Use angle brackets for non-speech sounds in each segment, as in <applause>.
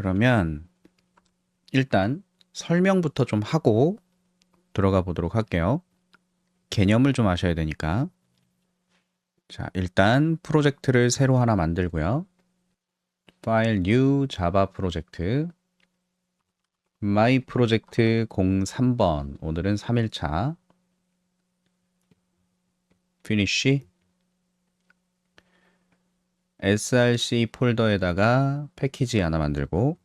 그러면 일단 설명부터 좀 하고 들어가 보도록 할게요. 개념을 좀 아셔야 되니까. 자, 일단 프로젝트를 새로 하나 만들고요. 파일 new java 프로젝트 my 프로젝트 03번 오늘은 3일차 finish src 폴더에다가 패키지 하나 만들고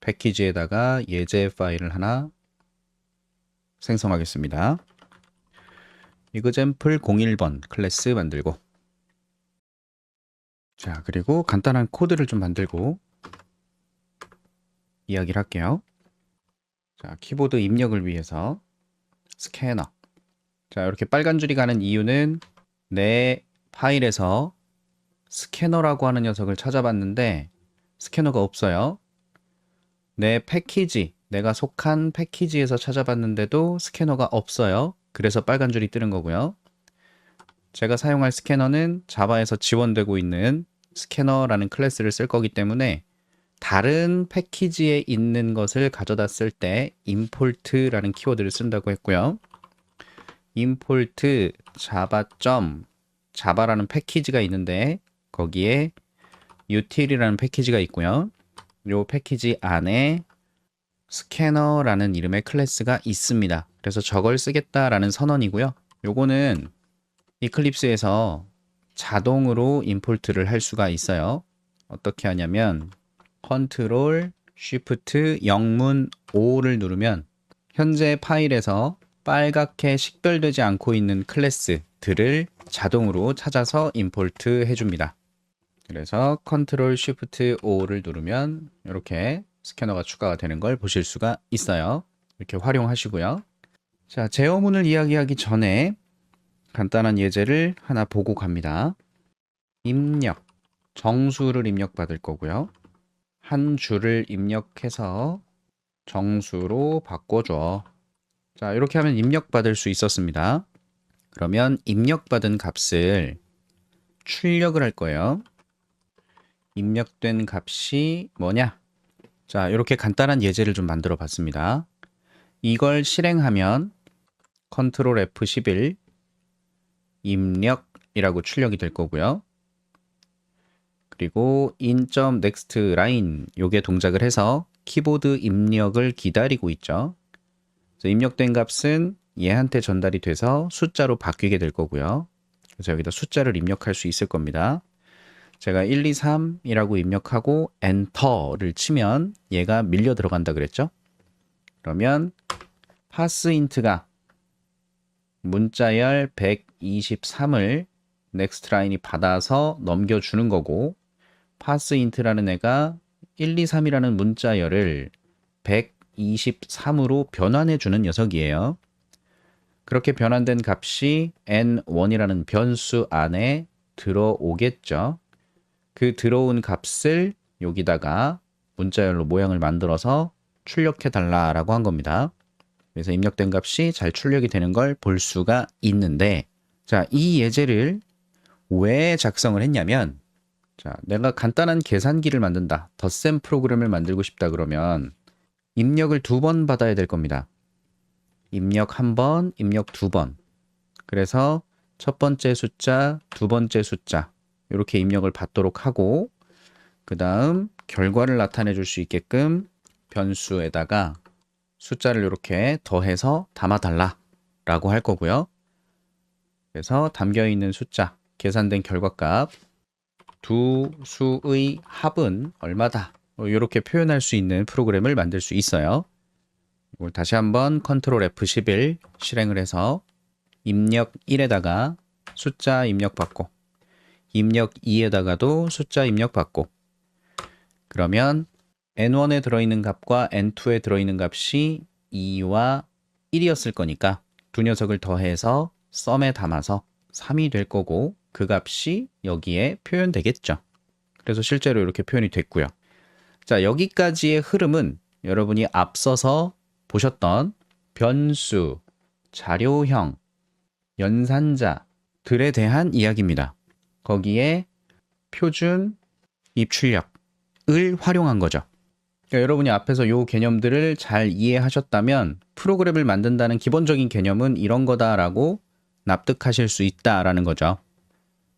패키지에다가 예제 파일을 하나 생성하겠습니다. 이그젠플 01번 클래스 만들고 자 그리고 간단한 코드를 좀 만들고 이야기를 할게요. 자 키보드 입력을 위해서 스캐너 자 이렇게 빨간 줄이 가는 이유는 내 파일에서 스캐너라고 하는 녀석을 찾아봤는데 스캐너가 없어요. 내 패키지, 내가 속한 패키지에서 찾아봤는데도 스캐너가 없어요. 그래서 빨간 줄이 뜨는 거고요. 제가 사용할 스캐너는 자바에서 지원되고 있는 스캐너라는 클래스를 쓸 거기 때문에 다른 패키지에 있는 것을 가져다 쓸 때 import라는 키워드를 쓴다고 했고요. Import java. 자바라는 패키지가 있는데 거기에 util이라는 패키지가 있고요. 이 패키지 안에 스캐너라는 이름의 클래스가 있습니다. 그래서 저걸 쓰겠다라는 선언이고요. 요거는 이클립스에서 자동으로 임포트를 할 수가 있어요. 어떻게 하냐면 컨트롤 쉬프트 영문 O를 누르면 현재 파일에서 빨갛게 식별되지 않고 있는 클래스들을 자동으로 찾아서 임포트 해줍니다. 그래서 컨트롤 쉬프트 O를 누르면 이렇게 스캐너가 추가가 되는 걸 보실 수가 있어요. 이렇게 활용하시고요. 자, 제어문을 이야기하기 전에 간단한 예제를 하나 보고 갑니다. 입력, 정수를 입력받을 거고요. 한 줄을 입력해서 정수로 바꿔줘. 자, 이렇게 하면 입력받을 수 있었습니다. 그러면 입력받은 값을 출력을 할 거예요. 입력된 값이 뭐냐? 자, 이렇게 간단한 예제를 좀 만들어 봤습니다. 이걸 실행하면 컨트롤 F11 입력이라고 출력이 될 거고요. 그리고 in.next line 요게 동작을 해서 키보드 입력을 기다리고 있죠. 입력된 값은 얘한테 전달이 돼서 숫자로 바뀌게 될 거고요. 그래서 여기다 숫자를 입력할 수 있을 겁니다. 제가 1, 2, 3이라고 입력하고 엔터를 치면 얘가 밀려 들어간다 그랬죠? 그러면 파스인트가 문자열 123을 넥스트 라인이 받아서 넘겨주는 거고 파스인트라는 애가 1, 2, 3이라는 문자열을 123으로 변환해 주는 녀석이에요. 그렇게 변환된 값이 n1이라는 변수 안에 들어오겠죠. 그 들어온 값을 여기다가 문자열로 모양을 만들어서 출력해 달라라고 한 겁니다. 그래서 입력된 값이 잘 출력이 되는 걸 볼 수가 있는데 자, 이 예제를 왜 작성을 했냐면 자, 내가 간단한 계산기를 만든다. 덧셈 프로그램을 만들고 싶다 그러면 입력을 두 번 받아야 될 겁니다. 입력 한 번, 입력 두 번. 그래서 첫 번째 숫자, 두 번째 숫자 이렇게 입력을 받도록 하고 그 다음 결과를 나타내 줄 수 있게끔 변수에다가 숫자를 이렇게 더해서 담아달라 라고 할 거고요. 그래서 담겨 있는 숫자, 계산된 결과값 두 수의 합은 얼마다 이렇게 표현할 수 있는 프로그램을 만들 수 있어요. 이걸 다시 한번 컨트롤 F11 실행을 해서 입력 1에다가 숫자 입력 받고 입력 2에다가도 숫자 입력 받고 그러면 n1에 들어있는 값과 n2에 들어있는 값이 2와 1이었을 거니까 두 녀석을 더해서 썸에 담아서 3이 될 거고 그 값이 여기에 표현되겠죠. 그래서 실제로 이렇게 표현이 됐고요. 자, 여기까지의 흐름은 여러분이 앞서서 보셨던 변수, 자료형, 연산자들에 대한 이야기입니다. 거기에 표준 입출력을 활용한 거죠. 그러니까 여러분이 앞에서 요 개념들을 잘 이해하셨다면 프로그램을 만든다는 기본적인 개념은 이런 거다라고 납득하실 수 있다라는 거죠.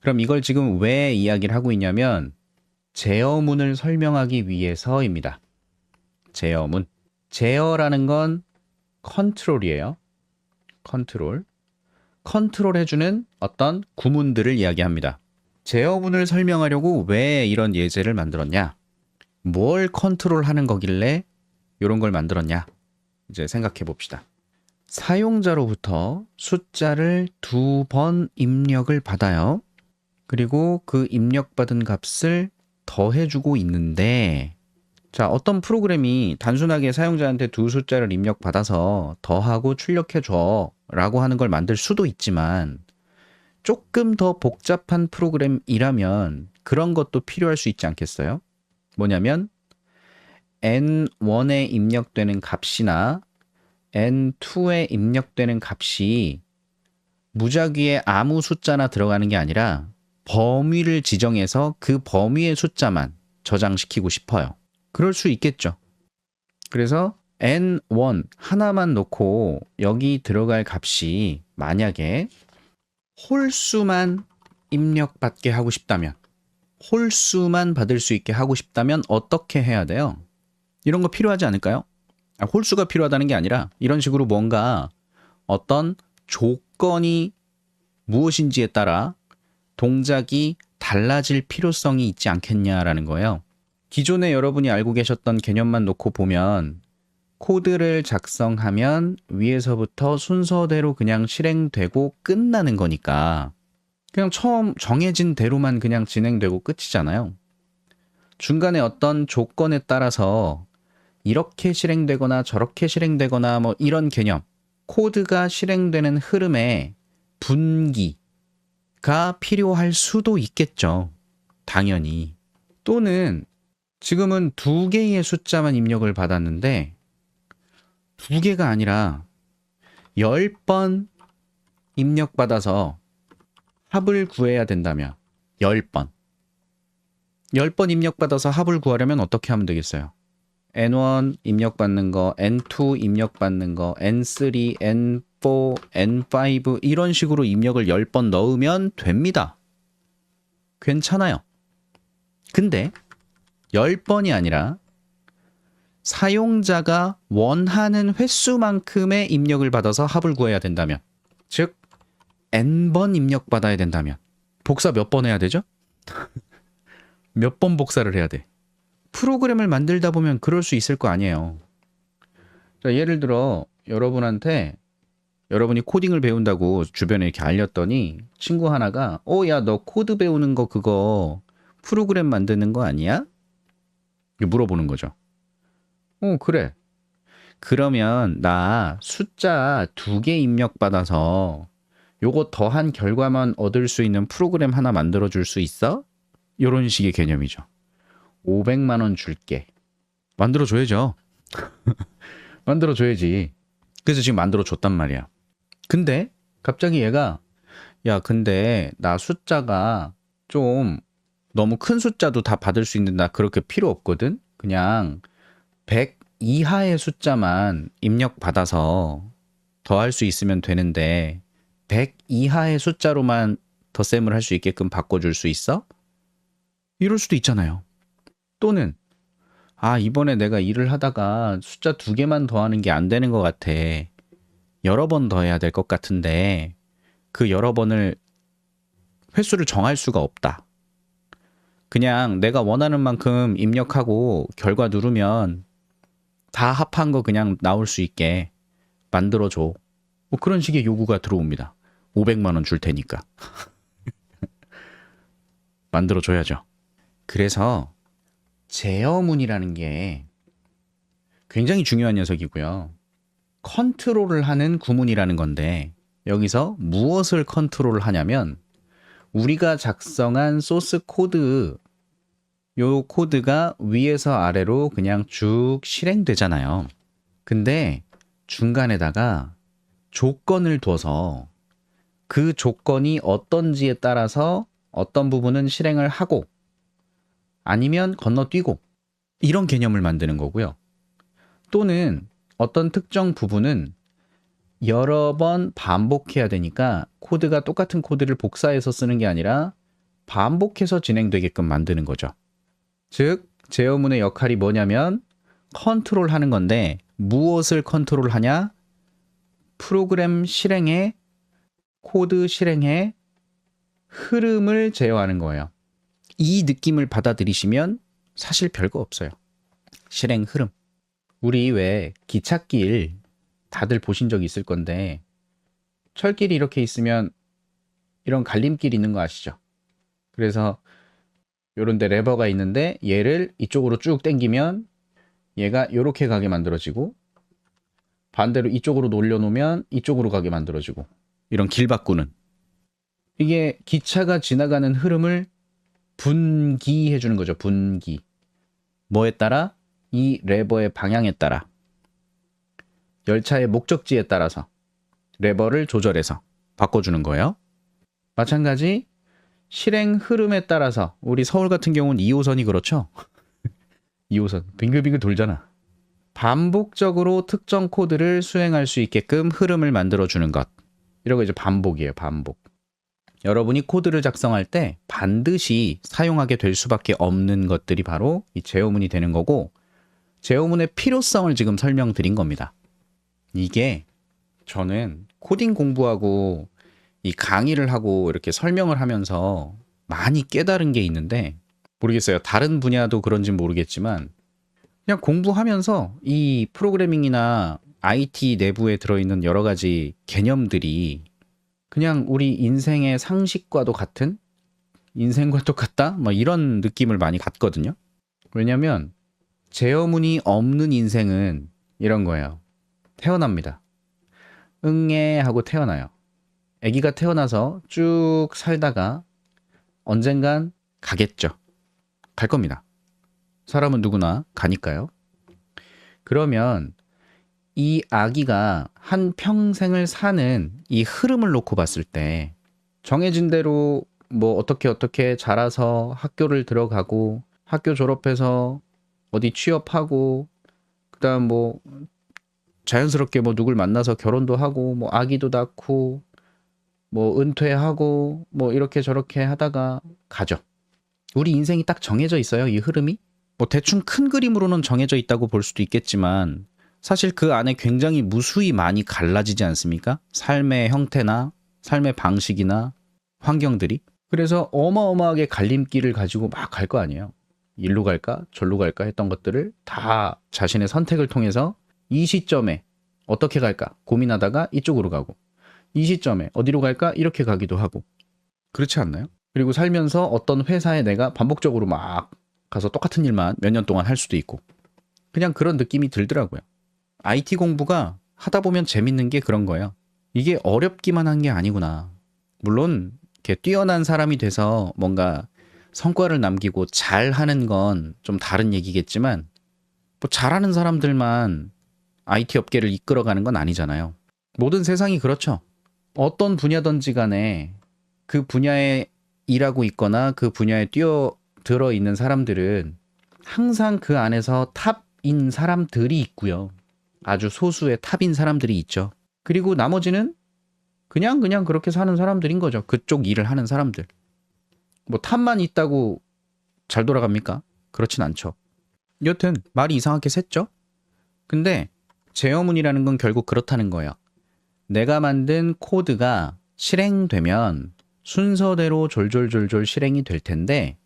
그럼 이걸 지금 왜 이야기를 하고 있냐면 제어문을 설명하기 위해서입니다. 제어문. 제어라는 건 컨트롤이에요. 컨트롤. 컨트롤 해주는 어떤 구문들을 이야기합니다. 제어문을 설명하려고 왜 이런 예제를 만들었냐? 뭘 컨트롤 하는 거길래 이런 걸 만들었냐? 이제 생각해 봅시다. 사용자로부터 숫자를 두 번 입력을 받아요. 그리고 그 입력받은 값을 더해주고 있는데, 자, 어떤 프로그램이 단순하게 사용자한테 두 숫자를 입력받아서 더하고 출력해줘 라고 하는 걸 만들 수도 있지만, 조금 더 복잡한 프로그램이라면 그런 것도 필요할 수 있지 않겠어요? 뭐냐면, n1에 입력되는 값이나 n2에 입력되는 값이 무작위에 아무 숫자나 들어가는 게 아니라 범위를 지정해서 그 범위의 숫자만 저장시키고 싶어요. 그럴 수 있겠죠. 그래서 n1 하나만 놓고 여기 들어갈 값이 만약에 홀수만 입력받게 하고 싶다면 홀수만 받을 수 있게 하고 싶다면 어떻게 해야 돼요? 이런 거 필요하지 않을까요? 아, 홀수가 필요하다는 게 아니라 이런 식으로 뭔가 어떤 조건이 무엇인지에 따라 동작이 달라질 필요성이 있지 않겠냐라는 거예요. 기존에 여러분이 알고 계셨던 개념만 놓고 보면 코드를 작성하면 위에서부터 순서대로 그냥 실행되고 끝나는 거니까 그냥 처음 정해진 대로만 그냥 진행되고 끝이잖아요. 중간에 어떤 조건에 따라서 이렇게 실행되거나 저렇게 실행되거나 뭐 이런 개념, 코드가 실행되는 흐름에 분기 가 필요할 수도 있겠죠. 당연히. 또는 지금은 두 개의 숫자만 입력을 받았는데 두 개가 아니라 열 번 입력받아서 합을 구해야 된다면 열 번. 열번 입력받아서 합을 구하려면 어떻게 하면 되겠어요? N1 입력받는 거, N2 입력받는 거, N3, N4, N5 이런 식으로 입력을 10번 넣으면 됩니다. 괜찮아요. 근데 10번이 아니라 사용자가 원하는 횟수만큼의 입력을 받아서 합을 구해야 된다면 즉 N번 입력 받아야 된다면 복사 몇 번 해야 되죠? <laughs> 몇 번 복사를 해야 돼? 프로그램을 만들다 보면 그럴 수 있을 거 아니에요. 자, 예를 들어 여러분한테 여러분이 코딩을 배운다고 주변에 이렇게 알렸더니 친구 하나가 어, 야, 너 코드 배우는 거 그거 프로그램 만드는 거 아니야? 물어보는 거죠. 어, 그래. 그러면 나 숫자 두 개 입력 받아서 요거 더한 결과만 얻을 수 있는 프로그램 하나 만들어 줄 수 있어? 이런 식의 개념이죠. 500만 원 줄게. 만들어 줘야죠. <laughs> 만들어 줘야지. 그래서 지금 만들어 줬단 말이야. 근데 갑자기 얘가 야, 근데 나 숫자가 좀 너무 큰 숫자도 다 받을 수 있는 나 그렇게 필요 없거든. 그냥 100 이하의 숫자만 입력 받아서 더할 수 있으면 되는데 100 이하의 숫자로만 덧셈을 할 수 있게끔 바꿔줄 수 있어? 이럴 수도 있잖아요. 또는 아 이번에 내가 일을 하다가 숫자 두 개만 더하는 게 안 되는 것 같아. 여러 번 더 해야 될 것 같은데 그 여러 번을 횟수를 정할 수가 없다. 그냥 내가 원하는 만큼 입력하고 결과 누르면 다 합한 거 그냥 나올 수 있게 만들어줘. 뭐 그런 식의 요구가 들어옵니다. 500만 원 줄 테니까. <laughs> 만들어줘야죠. 그래서 제어문이라는 게 굉장히 중요한 녀석이고요. 컨트롤을 하는 구문이라는 건데 여기서 무엇을 컨트롤 하냐면 우리가 작성한 소스 코드 요 코드가 위에서 아래로 그냥 쭉 실행되잖아요. 근데 중간에다가 조건을 둬서 그 조건이 어떤지에 따라서 어떤 부분은 실행을 하고 아니면 건너뛰고 이런 개념을 만드는 거고요. 또는 어떤 특정 부분은 여러 번 반복해야 되니까 코드가 똑같은 코드를 복사해서 쓰는 게 아니라 반복해서 진행되게끔 만드는 거죠. 즉, 제어문의 역할이 뭐냐면 컨트롤 하는 건데 무엇을 컨트롤 하냐? 프로그램 실행에 코드 실행에 흐름을 제어하는 거예요. 이 느낌을 받아들이시면 사실 별거 없어요. 실행 흐름. 우리 왜 기찻길 다들 보신 적 있을 건데 철길이 이렇게 있으면 이런 갈림길 있는 거 아시죠? 그래서 요런 데 레버가 있는데 얘를 이쪽으로 쭉 당기면 얘가 이렇게 가게 만들어지고 반대로 이쪽으로 놀려놓으면 이쪽으로 가게 만들어지고 이런 길 바꾸는 이게 기차가 지나가는 흐름을 분기해 주는 거죠. 분기. 뭐에 따라? 이 레버의 방향에 따라. 열차의 목적지에 따라서 레버를 조절해서 바꿔주는 거예요. 마찬가지 실행 흐름에 따라서 우리 서울 같은 경우는 2호선이 그렇죠. <laughs> 2호선 빙글빙글 돌잖아. 반복적으로 특정 코드를 수행할 수 있게끔 흐름을 만들어 주는 것. 이런 이제 반복이에요. 반복. 여러분이 코드를 작성할 때 반드시 사용하게 될 수밖에 없는 것들이 바로 이 제어문이 되는 거고 제어문의 필요성을 지금 설명드린 겁니다. 이게 저는 코딩 공부하고 이 강의를 하고 이렇게 설명을 하면서 많이 깨달은 게 있는데 모르겠어요. 다른 분야도 그런지 모르겠지만 그냥 공부하면서 이 프로그래밍이나 IT 내부에 들어있는 여러 가지 개념들이 그냥 우리 인생의 상식과도 같은 인생과 똑같다? 뭐 이런 느낌을 많이 갖거든요. 왜냐면 제어문이 없는 인생은 이런 거예요. 태어납니다. 응애 하고 태어나요. 아기가 태어나서 쭉 살다가 언젠간 가겠죠. 갈 겁니다. 사람은 누구나 가니까요. 그러면 이 아기가 한 평생을 사는 이 흐름을 놓고 봤을 때 정해진 대로 뭐 어떻게 어떻게 자라서 학교를 들어가고 학교 졸업해서 어디 취업하고 그다음 뭐 자연스럽게 뭐 누굴 만나서 결혼도 하고 뭐 아기도 낳고 뭐 은퇴하고 뭐 이렇게 저렇게 하다가 가죠. 우리 인생이 딱 정해져 있어요. 이 흐름이. 뭐 대충 큰 그림으로는 정해져 있다고 볼 수도 있겠지만 사실 그 안에 굉장히 무수히 많이 갈라지지 않습니까? 삶의 형태나 삶의 방식이나 환경들이. 그래서 어마어마하게 갈림길을 가지고 막 갈 거 아니에요. 일로 갈까? 절로 갈까? 했던 것들을 다 자신의 선택을 통해서 이 시점에 어떻게 갈까? 고민하다가 이쪽으로 가고 이 시점에 어디로 갈까? 이렇게 가기도 하고 그렇지 않나요? 그리고 살면서 어떤 회사에 내가 반복적으로 막 가서 똑같은 일만 몇 년 동안 할 수도 있고 그냥 그런 느낌이 들더라고요. IT 공부가 하다 보면 재밌는 게 그런 거예요. 이게 어렵기만 한 게 아니구나. 물론 이렇게 뛰어난 사람이 돼서 뭔가 성과를 남기고 잘하는 건 좀 다른 얘기겠지만 뭐 잘하는 사람들만 IT 업계를 이끌어가는 건 아니잖아요. 모든 세상이 그렇죠. 어떤 분야든지 간에 그 분야에 일하고 있거나 그 분야에 뛰어들어 있는 사람들은 항상 그 안에서 탑인 사람들이 있고요. 아주 소수의 탑인 사람들이 있죠. 그리고 나머지는 그냥 그냥 그렇게 사는 사람들인 거죠. 그쪽 일을 하는 사람들. 뭐 탑만 있다고 잘 돌아갑니까? 그렇진 않죠. 여튼 말이 이상하게 샜죠? 근데 제어문이라는 건 결국 그렇다는 거예요. 내가 만든 코드가 실행되면 순서대로 졸졸졸졸 실행이 될 텐데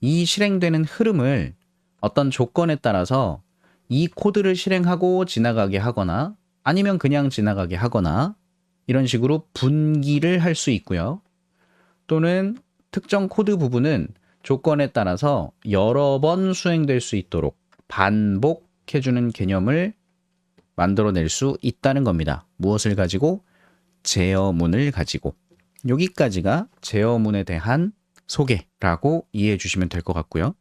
이 실행되는 흐름을 어떤 조건에 따라서 이 코드를 실행하고 지나가게 하거나 아니면 그냥 지나가게 하거나 이런 식으로 분기를 할 수 있고요. 또는 특정 코드 부분은 조건에 따라서 여러 번 수행될 수 있도록 반복해주는 개념을 만들어낼 수 있다는 겁니다. 무엇을 가지고? 제어문을 가지고. 여기까지가 제어문에 대한 소개라고 이해해 주시면 될 것 같고요.